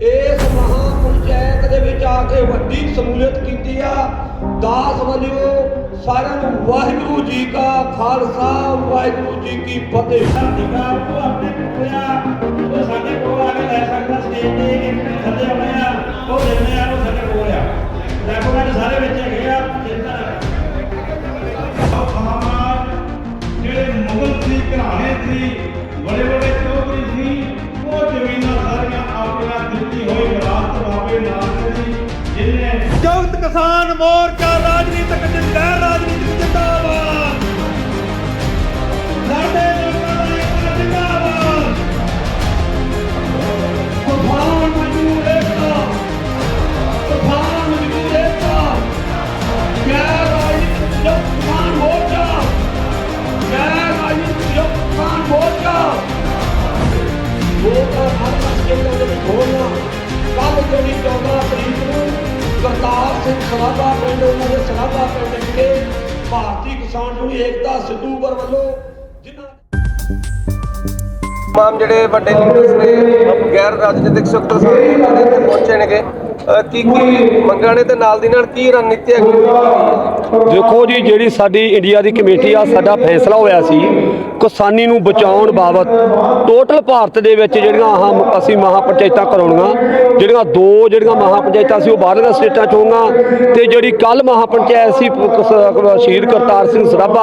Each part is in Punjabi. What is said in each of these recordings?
ਇਸ ਮਹਾ ਪੰਚਾਇਤ ਦੇ ਵਿੱਚ ਆ ਕੇ ਵੱਡੀ ਸਮੂਲੀਅਤ ਕੀਤੀ ਆ। ਦਾਸ ਵਲਿਓ ਸਾਰਿਆਂ ਨੂੰ ਵਾਹਿਗੁਰੂ ਜੀ ਕਾ ਖਾਲਸਾ ਵਾਹਿਗੁਰੂ ਜੀ ਕੀ ਫਤਿਹ। ਨਿਕਾ ਉਹ ਆਪਣੇ ਉਹ ਸਾਡੇ ਕੋਲ ਆ ਕੇ ਲੈ ਸਕਦਾ ਸਟੇਜ ਤੇ ਇੱਕ ਥੱਲੇ ਆਉਣੇ ਆ ਉਹ ਦਿੰਦੇ ਆ ਉਹ ਸਾਡੇ ਕੋਲ ਆ। ਲੈਪੋ ਦੇ ਸਾਰੇ ਵਿੱਚ ਹੈਗੇ ਆ ਚਿੰਤਾ ਨਾ ਕਰੋ। ਜਿਹੜੇ ਮੁਗਲ ਸੀ ਘਰਾਣੇ ਸੀ ਬੜੇ ਬੜੇ ਜਗਤ ਕਿਸਾਨ ਭਾਰਤੀ ਕਿਸਾਨ ਏਕਤਾ ਸਿੱਧੂਪੁਰ ਵੱਲੋਂ ਜਿਨ੍ਹਾਂ ਤਮਾਮ ਜਿਹੜੇ ਵੱਡੇ ਲੀਡਰਸ ਨੇ ਗੈਰ ਰਾਜਨੀਤਿਕ ਸੈਕਟਰ ਸਾਰੇ ਪਹੁੰਚੇ ਨੇਗੇ ਕੀ ਕੀ ਮੰਗਾਂ ਨੇ ਤੇ ਨਾਲ ਦੀ ਨਾਲ ਕੀ ਰਣਨੀਤੀ ਹੈਗੀ? ਦੇਖੋ ਜੀ, ਜਿਹੜੀ ਸਾਡੀ ਇੰਡੀਆ ਦੀ ਕਮੇਟੀ ਆ, ਸਾਡਾ ਫੈਸਲਾ ਹੋਇਆ ਸੀ ਕਿਸਾਨੀ ਨੂੰ ਬਚਾਉਣ ਬਾਬਤ। ਟੋਟਲ ਭਾਰਤ ਦੇ ਵਿੱਚ ਜਿਹੜੀਆਂ ਆਹ ਅਸੀਂ ਮਹਾ ਪੰਚਾਇਤਾਂ ਕਰਾਉਣੀਆਂ, ਜਿਹੜੀਆਂ ਦੋ ਜਿਹੜੀਆਂ ਮਹਾ ਪੰਚਾਇਤਾਂ ਸੀ, ਉਹ ਬਾਹਰਲੀਆਂ ਸਟੇਟਾਂ ਚ ਹੋਣਗੀਆਂ ਤੇ ਜਿਹੜੀ ਕੱਲ ਮਹਾ ਪੰਚਾਇਤ ਸੀ ਸ਼ਹੀਦ ਕਰਤਾਰ ਸਿੰਘ ਸਰਾਭਾ,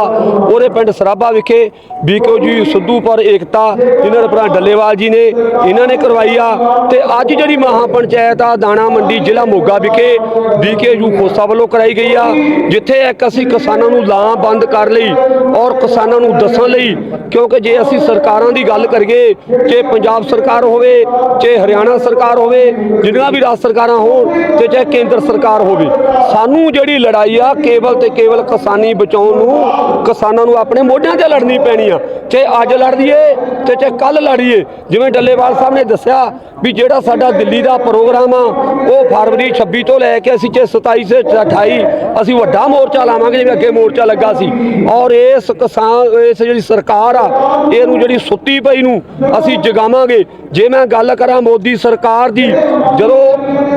ਉਹਦੇ ਪਿੰਡ ਸਰਾਭਾ ਵਿਖੇ ਬੀਕੋ ਜੀ, ਸਿੱਧੂ ਪਰ ਏਕਤਾ, ਜਿਨ੍ਹਾਂ ਦੇ ਭਰਾ ਡੱਲੇਵਾਲ ਜੀ ਨੇ, ਇਹਨਾਂ ਨੇ ਕਰਵਾਈ ਆ। ਤੇ ਅੱਜ ਜਿਹੜੀ ਮਹਾ ਪੰਚਾਇਤ ਆ, ਦਾਣਾ ਮੰਡੀ ਜ਼ਿਲ੍ਹਾ ਮੋਗਾ ਵਿਖੇ ਬੀਕੇਯੂ ਖੋਸਾ ਵੱਲੋਂ ਕਰਾਈ ਗਈ ਆ, ਜਿੱਥੇ ਇੱਕ ਅਸੀਂ ਕਿਸਾਨਾਂ ਨੂੰ ਲਾਂ ਬੰਦ ਕਰ ਲਈ ਔਰ ਕਿਸਾਨਾਂ ਨੂੰ ਦੱਸਣ ਲਈ, ਕਿਉਂਕਿ ਜੇ ਅਸੀਂ ਸਰਕਾਰਾਂ ਦੀ ਗੱਲ ਕਰੀਏ ਚਾਹੇ ਪੰਜਾਬ ਸਰਕਾਰ ਹੋਵੇ ਚਾਹੇ ਹਰਿਆਣਾ ਸਰਕਾਰ ਹੋਵੇ ਜਿਹੜੀਆਂ ਵੀ ਰਾਜ ਸਰਕਾਰਾਂ ਹੋਣ ਤੇ ਚਾਹੇ ਕੇਂਦਰ ਸਰਕਾਰ ਹੋਵੇ, ਸਾਨੂੰ ਜਿਹੜੀ ਲੜਾਈ ਆ, ਕੇਵਲ ਤੇ ਕੇਵਲ ਕਿਸਾਨੀ ਬਚਾਉਣ ਨੂੰ, ਕਿਸਾਨਾਂ ਨੂੰ ਆਪਣੇ ਮੋਢਿਆਂ ਤੇ ਲੜਨੀ ਪੈਣੀ ਆ, ਚਾਹੇ ਅੱਜ ਲੜ ਤੇ ਚਾਹੇ ਕੱਲ ਲੜੀਏ ਜਿਵੇਂ ਡੱਲੇਵਾਲ ਸਾਹਿਬ ਨੇ ਦੱਸਿਆ ਵੀ ਜਿਹੜਾ ਸਾਡਾ ਦਿੱਲੀ ਦਾ ਪ੍ਰੋਗਰਾਮ ਆ, ਉਹ ਫਰਵਰੀ 26 ਤੋਂ ਲੈ ਕੇ ਅਸੀਂ ਚੇ 27 ਸੇ 28 ਅਸੀਂ ਵੱਡਾ ਮੋਰਚਾ ਲਾਵਾਂਗੇ ਜਿਵੇਂ ਅੱਗੇ ਮੋਰਚਾ ਲੱਗਾ ਸੀ। ਔਰ ਇਸ ਕਿਸਾਨ, ਇਸ ਜਿਹੜੀ ਸਰਕਾਰ ਆ, ਇਹਨੂੰ ਜਿਹੜੀ ਸੁੱਤੀ ਪਈ ਨੂੰ ਅਸੀਂ ਜਗਾਵਾਂਗੇ। ਜੇ ਮੈਂ ਗੱਲ ਕਰਾਂ ਮੋਦੀ ਸਰਕਾਰ ਦੀ, ਜਦੋਂ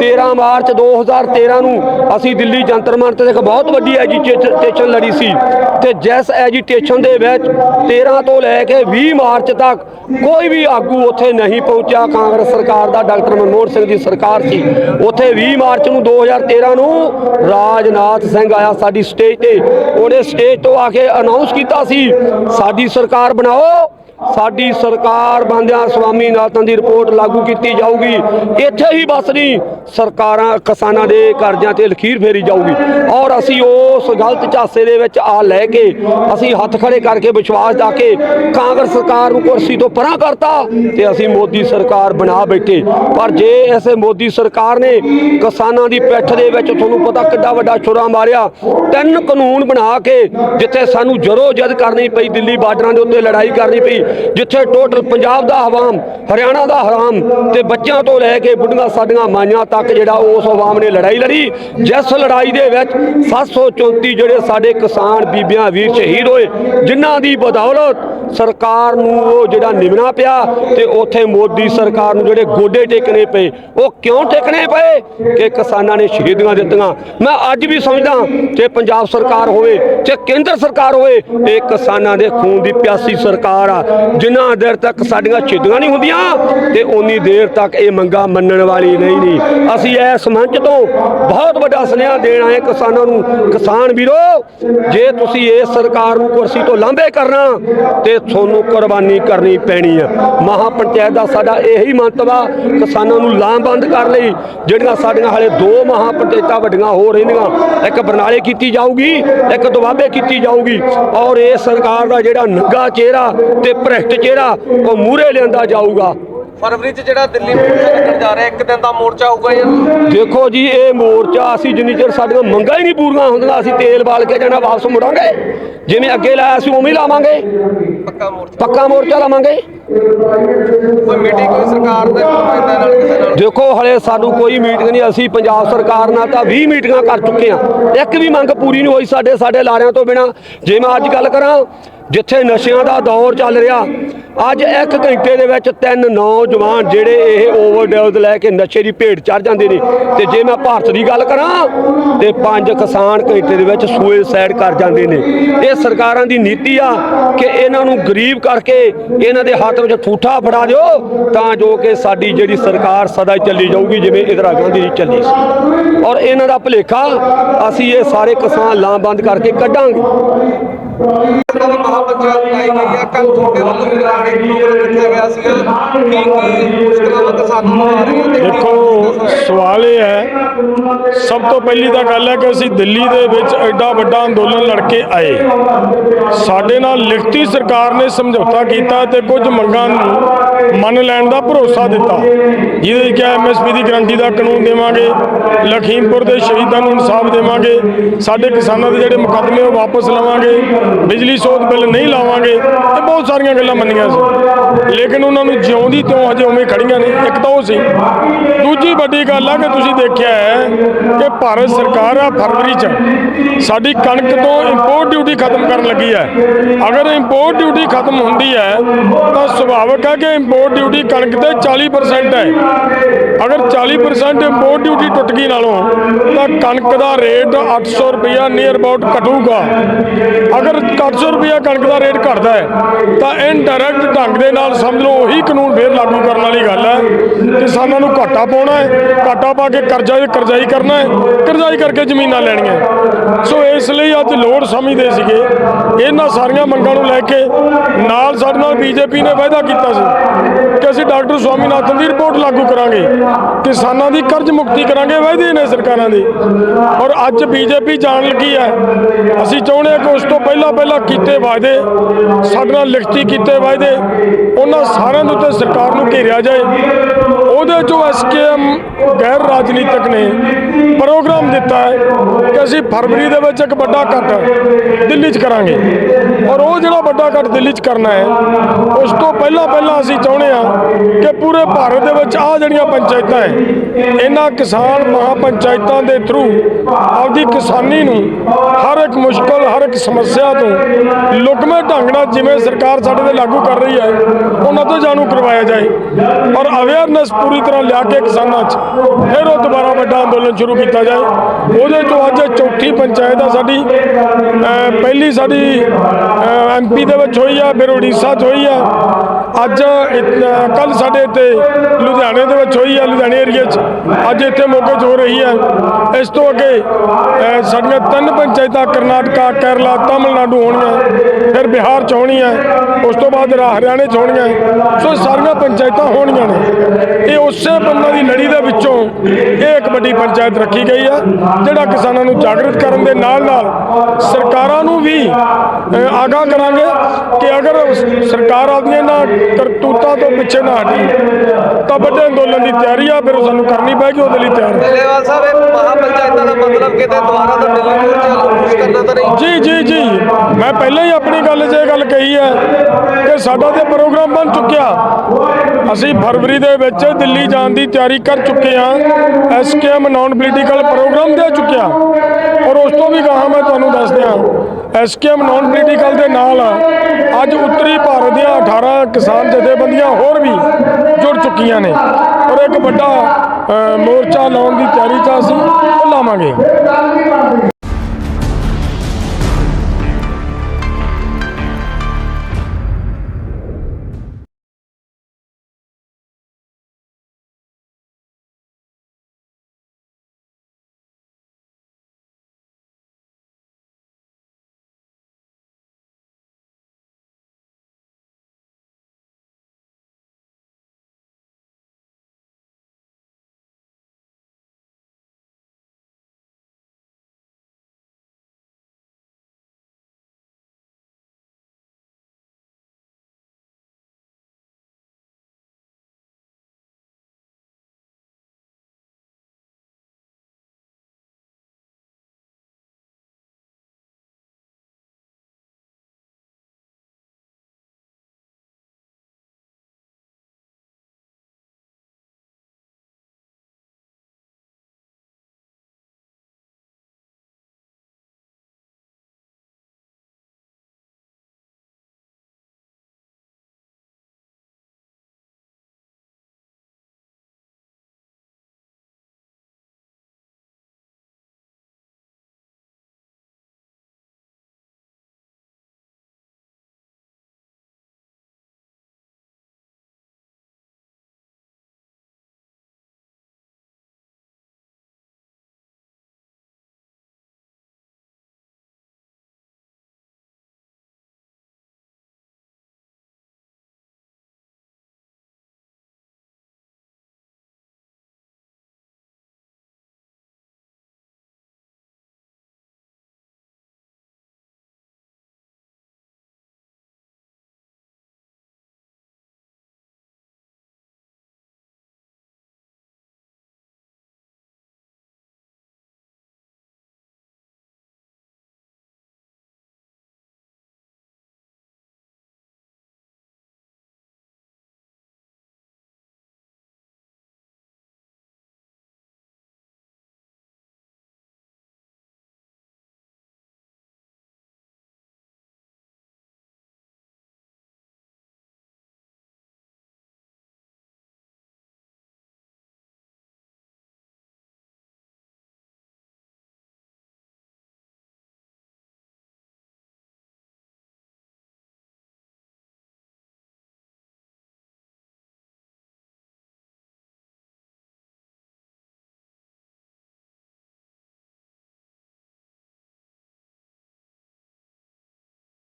13 ਮਾਰਚ 2013 ਨੂੰ ਅਸੀਂ ਦਿੱਲੀ ਜੰਤਰ ਮੰਤਰ ਤੇ ਇੱਕ ਬਹੁਤ ਵੱਡੀ ਐਜੀਟੇਸ਼ਨ ਲੜੀ ਸੀ ਤੇ ਜਿਸ ਐਜੀਟੇਸ਼ਨ ਦੇ ਵਿੱਚ 13 ਤੋਂ ਲੈ ਕੇ 20 ਮਾਰਚ ਤੱਕ ਕੋਈ ਵੀ ਆਗੂ ਉੱਥੇ ਨਹੀਂ ਪਹੁੰਚਿਆ। ਕਾਂਗਰਸ ਸਰਕਾਰ ਦਾ ਡਾਕਟਰ ਮਨਮੋਹਨ ਸਿੰਘ ਦੀ ਸਰਕਾਰ ਸੀ। ਉੱਥੇ 20 ਮਾਰਚ ਨੂੰ 2013 ਨੂੰ ਰਾਜਨਾਥ ਸਿੰਘ ਆਇਆ ਸਾਡੀ ਸਟੇਜ ਤੇ। ਉਹਨੇ ਸਟੇਜ ਤੋਂ ਆ ਕੇ ਅਨਾਉਂਸ ਕੀਤਾ ਸੀ, ਸਾਡੀ ਸਰਕਾਰ ਬਣਾਓ ਸਾਡੀ ਸਰਕਾਰ ਬੰਦਿਆਂ ਸਵਾਮੀਨਾਥਨ ਦੀ ਰਿਪੋਰਟ ਲਾਗੂ ਕੀਤੀ ਜਾਊਗੀ। ਇੱਥੇ ਹੀ ਬਸ ਨਹੀਂ, ਸਰਕਾਰਾਂ ਕਿਸਾਨਾਂ ਦੇ ਕਰਜ਼ਿਆਂ ਤੇ ਲਖੀਰ ਫੇਰੀ ਜਾਊਗੀ। ਔਰ ਅਸੀਂ ਉਸ ਗਲਤ ਝਾਸੇ ਦੇ ਵਿੱਚ ਆ ਲੈ ਕੇ, ਅਸੀਂ ਹੱਥ ਖੜੇ ਕਰਕੇ ਵਿਸ਼ਵਾਸ ਦਾ ਕੇ ਕਾਂਗਰਸ ਸਰਕਾਰ ਨੂੰ ਕੁਰਸੀ ਤੋਂ ਪਰਾਂ ਕਰਤਾ ਤੇ ਅਸੀਂ ਮੋਦੀ ਸਰਕਾਰ ਬਣਾ ਬੈਠੇ। ਪਰ ਜੇ ਐਸੇ ਮੋਦੀ ਸਰਕਾਰ ਨੇ ਕਿਸਾਨਾਂ ਦੀ ਪਿੱਠ ਦੇ ਵਿੱਚ ਤੁਹਾਨੂੰ ਪਤਾ ਕਿੱਡਾ ਵੱਡਾ ਛੁਰਾ ਮਾਰਿਆ, ਤਿੰਨ ਕਾਨੂੰਨ ਬਣਾ ਕੇ ਜਿੱਥੇ ਸਾਨੂੰ ਜਰੋ ਜਦ ਕਰਨੀ ਪਈ, ਦਿੱਲੀ ਬਾਰਡਰਾਂ ਦੇ ਉੱਤੇ ਲੜਾਈ ਕਰਨੀ ਪਈ ਜਿੱਥੇ ਟੋਟਲ ਪੰਜਾਬ ਦਾ ਹਵਾਮ, ਹਰਿਆਣਾ ਦਾ ਹਰਾਮ ਤੇ ਬੱਚਿਆਂ ਤੋਂ ਲੈ ਕੇ ਬੁੱਢੀਆਂ ਸਾਡੀਆਂ ਮਾਈਆਂ ਤੱਕ ਜਿਹੜਾ ਉਸ ਹਵਾਮ ਨੇ ਲੜਾਈ ਲੜੀ, ਜਿਸ ਲੜਾਈ ਦੇ ਵਿੱਚ 734 ਜਿਹੜੇ ਸਾਡੇ ਕਿਸਾਨ ਬੀਬੀਆਂ, ਵੀਰ ਸ਼ਹੀਦ ਹੋਏ, ਜਿਨ੍ਹਾਂ ਦੀ ਬਦੌਲਤ ਸਰਕਾਰ ਨੂੰ ਉਹ ਜਿਹੜਾ ਨਿਮਣਾ ਪਿਆ ਤੇ ਉੱਥੇ ਮੋਦੀ ਸਰਕਾਰ ਨੂੰ ਜਿਹੜੇ ਗੋਡੇ ਟੇਕਣੇ ਪਏ, ਉਹ ਕਿਉਂ ਟੇਕਣੇ ਪਏ ਕਿ ਕਿਸਾਨਾਂ ਨੇ ਸ਼ਹੀਦੀਆਂ ਦਿੱਤੀਆਂ? ਮੈਂ ਅੱਜ ਵੀ ਸਮਝਦਾ ਕਿ ਪੰਜਾਬ ਸਰਕਾਰ ਹੋਵੇ ਤੇ ਕੇਂਦਰ ਸਰਕਾਰ ਹੋਵੇ, ਇਹ ਕਿਸਾਨਾਂ ਦੇ ਖੂਨ ਦੀ ਪਿਆਸੀ ਸਰਕਾਰ ਆ, ਜਿੰਨਾ ਦੇਰ ਤੱਕ ਸਾਡੀਆਂ ਸ਼ਹੀਦੀਆਂ ਨਹੀਂ ਹੁੰਦੀਆਂ ਤੇ ਉਨੀ ਦੇਰ ਤੱਕ ਇਹ ਮੰਗਾ ਮੰਨਣ ਵਾਲੀ ਨਹੀਂ ਨਹੀਂ। ਅਸੀਂ ਇਸ ਮੰਚ ਤੋਂ ਬਹੁਤ ਵੱਡਾ ਸੁਨੇਹਾ ਦੇਣ ਆਏ ਕਿਸਾਨਾਂ ਨੂੰ, ਕਿਸਾਨ ਵੀਰੋ, ਜੇ ਤੁਸੀਂ ਇਸ ਸਰਕਾਰ ਨੂੰ ਕੁਰਸੀ ਤੋਂ ਲਾਂਭੇ ਕਰਨਾ ਤੇ ਤੁਹਾਨੂੰ ਕੁਰਬਾਨੀ ਕਰਨੀ ਪੈਣੀ ਆ। ਮਹਾ ਪੰਚਾਇਤ ਦਾ ਸਾਡਾ ਇਹੀ ਮੰਤਵ ਆ, ਕਿਸਾਨਾਂ ਨੂੰ ਲਾਮਬੰਦ ਕਰ ਲਈ, ਜਿਹੜੀਆਂ ਸਾਡੀਆਂ ਹਾਲੇ ਦੋ ਮਹਾ ਪੰਚਾਇਤਾਂ ਵੱਡੀਆਂ ਹੋ ਰਹਿੰਦੀਆਂ ਇੱਕ ਬਰਨਾਲੇ ਕੀਤੀ ਜਾਊਗੀ, ਇੱਕ ਦੁਆਬੇ ਕੀਤੀ ਜਾਊਗੀ। ਔਰ ਇਹ ਸਰਕਾਰ ਦਾ ਜਿਹੜਾ ਨੰਗਾ ਚਿਹਰਾ ਤੇ ਭ੍ਰਿਸ਼ਟ ਚਿਹਰਾ, ਉਹ ਮੂਹਰੇ ਲਿਆਂਦਾ ਜਾਊਗਾ। ਫਰਵਰੀ 'ਚ ਜਿਹੜਾ ਦਿੱਲੀ ਮੋਰਚਾ ਲੱਗਣ ਜਾ ਰਿਹਾ ਇੱਕ ਦਿਨ ਦਾ ਮੋਰਚਾ ਹੋਊਗਾ ਜਾਂ? ਦੇਖੋ ਜੀ ਇਹ ਮੋਰਚਾ ਅਸੀਂ ਜਿੰਨੀ ਚਿਰ ਸਾਡੀਆਂ ਮੰਗਾਂ ਹੀ ਨਹੀਂ ਪੂਰੀਆਂ ਹੁੰਦੀਆਂ ਅਸੀਂ ਤੇਲ ਬਾਲ ਕੇ ਜਾਣਾ ਵਾਪਸ ਮੁੜਾਂਗੇ। ਜਿਵੇਂ ਅੱਗੇ ਲਾਇਆ ਸੀ ਉਵੇਂ ਹੀ ਲਾਵਾਂਗੇ। ਪੱਕਾ ਮੋਰਚਾ। ਪੱਕਾ ਮੋਰਚਾ ਲਾਵਾਂਗੇ। ਕੋਈ ਮੀਟਿੰਗ ਕੋਈ ਸਰਕਾਰ ਦੇ ਨੁਮਾਇੰਦਿਆਂ ਨਾਲ ਕਿਸੇ ਨਾਲ? ਦੇਖੋ ਹਲੇ ਸਾਨੂੰ ਕੋਈ ਮੀਟਿੰਗ ਨਹੀਂ ਅਸੀਂ ਪੰਜਾਬ ਸਰਕਾਰ ਨਾਲ ਤਾਂ 20 ਮੀਟਿੰਗਾਂ ਕਰ ਚੁੱਕੇ ਹਾਂ। ਇੱਕ ਵੀ ਮੰਗ ਪੂਰੀ ਨਹੀਂ ਹੋਈ ਸਾਡੇ ਸਾਡੇ ਲਾਰਿਆਂ ਤੋਂ ਬਿਨਾ। ਜੇ ਮੈਂ ਅੱਜ ਗੱਲ ਕਰਾਂ ਜਿੱਥੇ ਨਸ਼ਿਆਂ ਦਾ ਦੌਰ ਚੱਲ ਰਿਹਾ, ਅੱਜ ਇੱਕ ਘੰਟੇ ਦੇ ਵਿੱਚ ਤਿੰਨ ਨੌਜਵਾਨ ਜਿਹੜੇ ਇਹ ਓਵਰਡੋਜ਼ ਲੈ ਕੇ ਨਸ਼ੇ ਦੀ ਭੇਟ ਚੜ ਜਾਂਦੇ ਨੇ। ਤੇ ਜੇ ਮੈਂ ਭਾਰਤ ਦੀ ਗੱਲ ਕਰਾਂ, ਤੇ ਪੰਜ ਕਿਸਾਨ ਘੰਟੇ ਦੇ ਵਿੱਚ ਸੁਸਾਈਡ ਕਰ ਜਾਂਦੇ ਨੇ। ਇਹ ਸਰਕਾਰਾਂ ਦੀ ਨੀਤੀ ਆ ਕਿ ਇਹਨਾਂ ਨੂੰ ਗਰੀਬ ਕਰਕੇ ਇਹਨਾਂ ਦੇ ਹੱਥ ਵਿੱਚ ਠੂਠਾ ਫੜਾ ਦਿਓ, ਤਾਂ ਜੋ ਕਿ ਸਾਡੀ ਜਿਹੜੀ ਸਰਕਾਰ ਸਦਾ ਹੀ ਚੱਲੀ ਜਾਊਗੀ, ਜਿਵੇਂ ਇੰਦਰਾ ਗਾਂਧੀ ਦੀ ਚੱਲੀ ਸੀ। ਔਰ ਇਹਨਾਂ ਦਾ ਭੁਲੇਖਾ, ਅਸੀਂ ਇਹ ਸਾਰੇ ਕਿਸਾਨ ਲਾਮਬੰਦ ਕਰਕੇ ਕੱਢਾਂਗੇ। ਕੱਲ੍ਹ ਮਹਾਪੰਚਾਇਤ ਲਾਈ ਗਈ ਆ ਕੱਲ ਤੁਹਾਡੇ ਵੱਲੋਂ ਵੀ ਲਾਣੇ ਪ੍ਰੋਗਰਾਮ ਰੱਖਿਆ ਗਿਆ ਸੀਗਾ ਕੀ ਕੀ ਮੁਸ਼ਕਲਾਂ ਕਿਸਾਨਾਂ ਨੂੰ ਆ ਰਹੀਆਂ ਤੇ ਕੀ ਦੇਖੋ, ਸਵਾਲ ਇਹ ਹੈ, ਸਭ ਤੋਂ ਪਹਿਲੀ ਤਾਂ ਗੱਲ ਹੈ ਕਿ ਅਸੀਂ ਦਿੱਲੀ ਦੇ ਵਿੱਚ ਐਡਾ ਵੱਡਾ ਅੰਦੋਲਨ ਲੜ ਕੇ ਆਏ। ਸਾਡੇ ਨਾਲ ਲਿਖਤੀ ਸਰਕਾਰ ਨੇ ਸਮਝੌਤਾ ਕੀਤਾ ਤੇ ਕੁਝ ਮੰਗਾਂ ਨੂੰ ਮੰਨ ਲੈਣ ਦਾ ਭਰੋਸਾ ਦਿੱਤਾ। ਜਿਹਦੇ ਵਿੱਚ ਕਿਹਾ ਐਮਐਸਪੀ ਦੀ ਗਰੰਟੀ ਦਾ ਕਾਨੂੰਨ ਦੇਵਾਂਗੇ, ਲਖੀਮਪੁਰ ਦੇ ਸ਼ਹੀਦਾਂ ਨੂੰ ਇਨਸਾਫ ਦੇਵਾਂਗੇ, ਸਾਡੇ ਕਿਸਾਨਾਂ ਦੇ ਜਿਹੜੇ ਮੁਕੱਦਮੇ ਉਹ ਵਾਪਸ ਲਵਾਂਗੇ ਬਿਜਲੀ ਸੋਧ ਬਿੱਲ ਨਹੀਂ ਲਾਵਾਂਗੇ ਤੇ ਬਹੁਤ ਸਾਰੀਆਂ ਗੱਲਾਂ ਮੰਨੀਆਂ ਸੀ। ਲੇਕਿਨ ਉਹਨਾਂ ਨੂੰ ਜਿਉਂਦੀ ਤਿਉਂ ਹਜੇ ਉਵੇਂ ਖੜੀਆਂ ਨੇ, ਇੱਕ ਤਾਂ ਉਹ ਸੀ। ਦੂਜੀ ਵੱਡੀ ਗੱਲ ਆ ਕਿ ਤੁਸੀਂ ਦੇਖਿਆ ਹੈ ਕਿ ਭਾਰਤ ਸਰਕਾਰ ਆ ਫਰਵਰੀ ਚ ਸਾਡੀ ਕਣਕ ਤੋਂ ਇੰਪੋਰਟ ਡਿਊਟੀ ਖਤਮ ਕਰਨ ਲੱਗੀ ਹੈ। ਅਗਰ ਇੰਪੋਰਟ ਡਿਊਟੀ ਖਤਮ ਹੁੰਦੀ ਹੈ, ਤਾਂ ਸੁਭਾਵਿਕ ਹੈ ਕਿ ਇੰਪੋਰਟ ਡਿਊਟੀ ਕਣਕ ਤੇ 40% ਹੈ। ਅਗਰ 40% ਇੰਪੋਰਟ ਡਿਊਟੀ ਟੁੱਟ ਗਈ ਨਾਲੋਂ, ਤਾਂ ਕਣਕ ਦਾ ਰੇਟ 800 ਰੁਪਇਆ ਨੀਅਰ ਅਬਾਊਟ ਘਟੂਗਾ। ਅਗਰ 800 ਰੁਪਇਆ ਕਣਕ ਦਾ ਰੇਟ ਘਟਦਾ ਹੈ, ਤਾਂ ਇਨਡਾਇਰੈਕਟ ਢੰਗ ਦੇ ਨਾਲ ਸਮਝ ਲਓ, ਉਹੀ ਕਾਨੂੰਨ ਫੇਰ ਲਾਗੂ ਕਰਨ ਵਾਲੀ ਗੱਲ ਹੈ। ਕਿਸਾਨਾਂ ਨੂੰ ਘਾਟਾ ਪਾਉਣਾ ਹੈ, ਘਾਟਾ ਪਾ ਕੇ ਕਰਜ਼ਾ ਕਰਜ਼ਾਈ ਕਰਨਾ ਹੈ, ਕਰਜ਼ਾਈ ਕਰਕੇ ਜ਼ਮੀਨਾਂ ਲੈਣੀਆਂ ਸੋ ਇਸ ਲਈ ਅੱਜ ਲੋੜ ਸਮਝਦੇ ਸੀਗੇ। ਇਹਨਾਂ ਸਾਰੀਆਂ ਮੰਗਾਂ ਨੂੰ ਲੈ ਕੇ ਨਾਲ ਸਾਡੇ ਨਾਲ ਬੀਜੇਪੀ ਨੇ ਵਾਅਦਾ ਕੀਤਾ ਸੀ ਕਿ ਅਸੀਂ ਡਾਕਟਰ ਸਵਾਮੀਨਾਥਨ ਦੀ ਰਿਪੋਰਟ ਲਾਗੂ ਕਰਾਂਗੇ। ਕਿਸਾਨਾਂ ਦੀ ਕਰਜ਼ ਮੁਕਤੀ ਕਰਾਂਗੇ, ਵਾਅਦੇ ਨੇ ਸਰਕਾਰਾਂ ਦੇ। ਔਰ ਅੱਜ ਬੀਜੇਪੀ ਜਾਣ ਲੱਗੀ ਹੈ। ਅਸੀਂ ਚਾਹੁੰਦੇ ਹਾਂ ਕਿ ਉਸ ਤੋਂ ਪਹਿਲਾਂ ਪਹਿਲਾਂ ਪਹਿਲਾਂ ਕੀਤੇ ਵਾਅਦੇ, ਸਾਡੇ ਨਾਲ ਲਿਖਤੀ ਕੀਤੇ ਵਾਅਦੇ, ਉਹਨਾਂ ਸਾਰਿਆਂ ਦੇ ਉੱਤੇ ਸਰਕਾਰ ਨੂੰ ਘੇਰਿਆ ਜਾਏ। ਉਹਦੇ ਚੋਂ ਐਸਕੇਐਮ ਗੈਰ ਰਾਜਨੀਤਿਕ ਨੇ ਪ੍ਰੋਗਰਾਮ ਦਿੱਤਾ ਹੈ ਕਿ ਅਸੀਂ ਫਰਵਰੀ ਦੇ ਵਿੱਚ ਇੱਕ ਵੱਡਾ ਕੱਟ ਦਿੱਲੀ 'ਚ ਕਰਾਂਗੇ। ਔਰ ਉਹ ਜਿਹੜਾ ਵੱਡਾ ਕੱਟ ਦਿੱਲੀ 'ਚ ਕਰਨਾ ਹੈ, ਉਸ ਤੋਂ ਪਹਿਲਾਂ ਪਹਿਲਾਂ ਅਸੀਂ ਚਾਹੁੰਦੇ ਹਾਂ ਕਿ ਪੂਰੇ ਭਾਰਤ ਦੇ ਵਿੱਚ ਆ ਜਿਹੜੀਆਂ ਪੰਚਾਇਤਾਂ ਹੈ, ਇਹਨਾਂ ਕਿਸਾਨ ਮਹਾਪੰਚਾਇਤਾਂ ਦੇ ਥਰੂ ਆਪਦੀ ਕਿਸਾਨੀ ਨੂੰ ਹਰ ਇੱਕ ਮੁਸ਼ਕਲ, ਹਰ ਇੱਕ ਸਮੱਸਿਆ ਤੋਂ ਲੁਕਮੇ ਢੰਗ ਨਾਲ ਜਿਵੇਂ ਸਰਕਾਰ ਸਾਡੇ ਤੇ ਲਾਗੂ ਕਰ ਰਹੀ ਹੈ, ਉਹਨਾਂ ਤੋਂ ਜਾਣੂ ਕਰਵਾਇਆ ਜਾਏ। ਔਰ ਅਵੇਅਰਨੈਸ ਪੂਰੀ ਤਰ੍ਹਾਂ ਲਿਆ ਕੇ ਕਿਸਾਨਾਂ 'ਚ। ਫਿਰ ਉਹ ਦੁਬਾਰਾ ਵੱਡਾ ਅੰਦੋਲਨ ਸ਼ੁਰੂ ਕੀਤਾ ਜਾਏ। ਉਹਦੇ ਤੋਂ ਅੱਜ ਚੌਥੀ ਪੰਚਾਇਤ ਆ ਸਾਡੀ। ਪਹਿਲੀ ਸਾਡੀ ਐਮਪੀ ਦੇ ਵਿੱਚ ਹੋਈ ਆ ਫਿਰ ਉੜੀਸਾ 'ਚ ਹੋਈ ਆ। ਅੱਜ ਕੱਲ ਸਾਡੇ ਇੱਥੇ ਲੁਧਿਆਣੇ ਦੇ ਵਿੱਚ ਹੋਈ ਆ ਲੁਧਿਆਣੇ ਏਰੀਆ 'ਚ। ਅੱਜ ਇੱਥੇ ਮੌਕੇ 'ਚ ਹੋ ਰਹੀ ਹੈ ਇਸ ਤੋਂ ਅੱਗੇ ਸਾਡੀਆਂ ਤਿੰਨ ਪੰਚਾਇਤਾਂ ਕਰਨਾਟਕਾ ਕੇਰਲਾ ਤਾਮਿਲਨਾਡੂ ਹੋਣੀਆਂ ਫਿਰ ਬਿਹਾਰ 'ਚ ਹੋਣੀਆਂ ਉਸ ਤੋਂ ਬਾਅਦ ਹਰਿਆਣੇ 'ਚ ਹੋਣੀਆਂ। ਸੋ ਸਾਰੀਆਂ ਪੰਚਾਇਤਾਂ ਹੋਣੀਆਂ ਨੇ। ਇਹ ਉਸੇ ਬੰਨਾਂ ਦੀ ਲੜੀ ਦੇ ਵਿੱਚੋਂ ਇਹ ਇੱਕ ਵੱਡੀ ਪੰਚਾਇਤ ਰੱਖੀ ਗਈ ਆ ਜਿਹੜਾ ਕਿਸਾਨਾਂ ਨੂੰ ਜਾਗਰੂਕ ਕਰਨ ਦੇ ਨਾਲ ਨਾਲ ਸਰਕਾਰਾਂ ਨੂੰ ਵੀ ਅਹ, ਕਰਾਂ ਕਰਾਂਗੇ ਕਿ ਅਗਰ ਸਰਕਾਰ ਆਪਦੀਆਂ ਇਹਨਾਂ ਕਰਤੂਤਾਂ ਤੋਂ ਪਿੱਛੇ ਨਾ ਹਟੀ ਤਾਂ ਵੱਡੇ ਅੰਦੋਲਨ ਦੀ ਤਿਆਰੀ ਆ ਫਿਰ ਸਾਨੂੰ ਕਰਨੀ ਪਏਗੀ ਉਹਦੇ ਲਈ ਤਿਆਰ ਹਾਂ। ਡੱਲੇਵਾਲ ਸਾਹਿਬ ਇਹ ਮਹਾਪੰਚਾਇਤਾਂ ਦਾ ਮਤਲਬ ਕਿਤੇ ਦੁਬਾਰਾ ਤੋਂ ਦਿੱਲੀ ਮੋਰਚੇ ਵੱਲੋਂ ਕੁਝ ਕਰਨਾ ਤਾਂ ਨਹੀਂ। ਜੀ ਜੀ ਜੀ। ਮੈਂ ਪਹਿਲਾਂ ਹੀ ਆਪਣੀ ਗੱਲ 'ਚ ਇਹ ਗੱਲ ਕਹੀ ਹੈ ਕਿ ਸਾਡਾ ਤੇ ਪ੍ਰੋਗਰਾਮ ਬਣ ਚੁੱਕਿਆ। ਅਸੀਂ ਫਰਵਰੀ ਦੇ ਵਿੱਚ ਦਿੱਲੀ ਜਾਣ ਦੀ ਤਿਆਰੀ ਕਰ ਚੁੱਕੇ ਹਾਂ। ਐਸਕੇਐਮ ਨਾਨ ਪੋਲੀਟੀਕਲ ਪ੍ਰੋਗਰਾਮ ਦੇ ਚੁੱਕਿਆ। ਔਰ ਉਸ ਤੋਂ ਵੀ ਗਾਹਾਂ ਮੈਂ ਤੁਹਾਨੂੰ ਦੱਸ ਦਿਆਂ ਐਸਕੇਐਮ ਨਾਨ ਪੋਲੀਟੀਕਲ ਦੇ ਨਾਲ ਅੱਜ ਉੱਤਰੀ ਭਾਰਤ ਦੀਆਂ 18 ਕਿਸਾਨ ਜਥੇਬੰਦੀਆਂ ਹੋਰ ਵੀ ਜੁੜ ਚੁੱਕੀਆਂ ਨੇ ਔਰ ਇੱਕ ਵੱਡਾ ਮੋਰਚਾ ਲਾਉਣ ਦੀ ਤਿਆਰੀ 'ਚ ਅਸੀਂ, ਉਹ ਲਾਵਾਂਗੇ।